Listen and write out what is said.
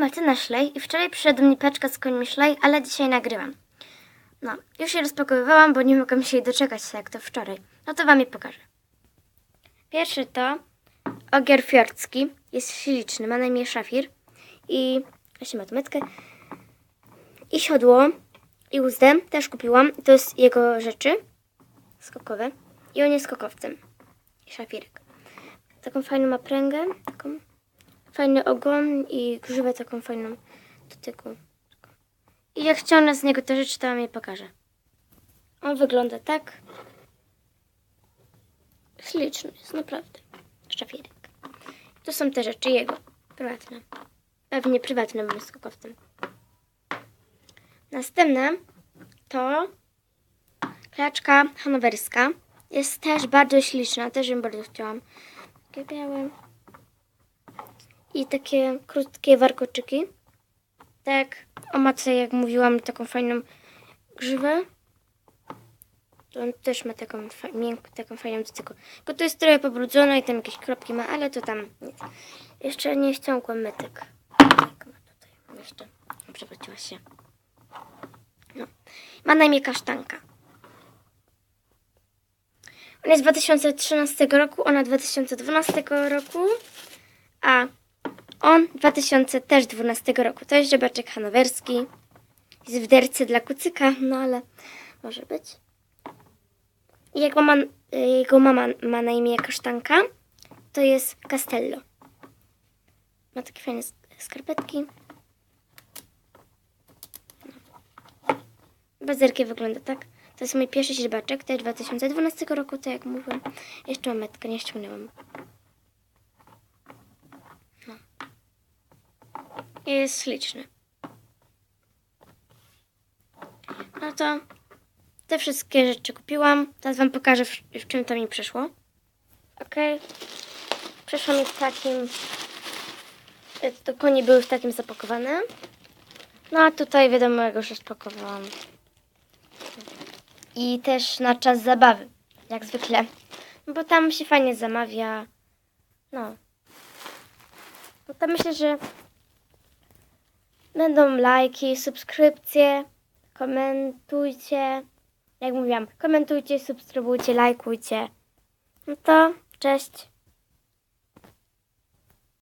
Martyna Szlej i wczoraj przyszedł mi paczka z końmi Szlej, ale dzisiaj nagrywam. No, już się rozpakowywałam, bo nie mogłam się jej doczekać, tak jak to wczoraj. No to wam je pokażę. Pierwszy to ogier fiordzki. Jest śliczny, ma na imię Szafir. I właśnie ma tu metkę. I siodło. I uzdę też kupiłam. To jest jego rzeczy skokowe. I on jest skokowcem. I szafirek. Taką fajną ma pręgę. Taką fajny ogon i grzywę taką fajną do. I jak ściągnę z niego te rzeczy, to wam je pokażę. On wygląda tak. Śliczny jest, naprawdę. Szafirek. To są te rzeczy jego. Prywatne. Pewnie prywatne, bo jest. Następne to klaczka hanowerska. Jest też bardzo śliczna, też ją bardzo chciałam. Takie białe. I takie krótkie warkoczyki. Tak, o matce, jak mówiłam, taką fajną grzywę. To on też ma taką, fa- miękką, taką fajną tego. Tylko to jest trochę pobrudzone i tam jakieś kropki ma, ale to tam. Jeszcze nie ściągłam metek. Tak, ma tutaj jeszcze. Przewróciła się. No. Ma na imię Kasztanka. On jest z 2013 roku, ona 2012 roku, a on 2012 roku. To jest żebaczek hanowerski. Jest w derce dla kucyka, no ale może być. Jego, mama, jego mama ma na imię Kasztanka. To jest Castello. Ma takie fajne sk- skarpetki. Bazerkie wygląda tak. To jest mój pierwszy źrebaczek, to jest 2012 roku, tak jak mówiłam. Jeszcze mam metkę, nie ściągnęłam. Jest śliczny. No to te wszystkie rzeczy kupiłam. Teraz wam pokażę, w, w czym to mi przyszło. Ok. Przyszło mi w takim... To konie były w takim zapakowane. No a tutaj wiadomo, jak już rozpakowałam. I też na czas zabawy, jak zwykle. No Bo tam się fajnie zamawia. No. No to myślę, że będą lajki, subskrypcje, komentujcie. Jak mówiłam, komentujcie, subskrybujcie, lajkujcie. No to cześć.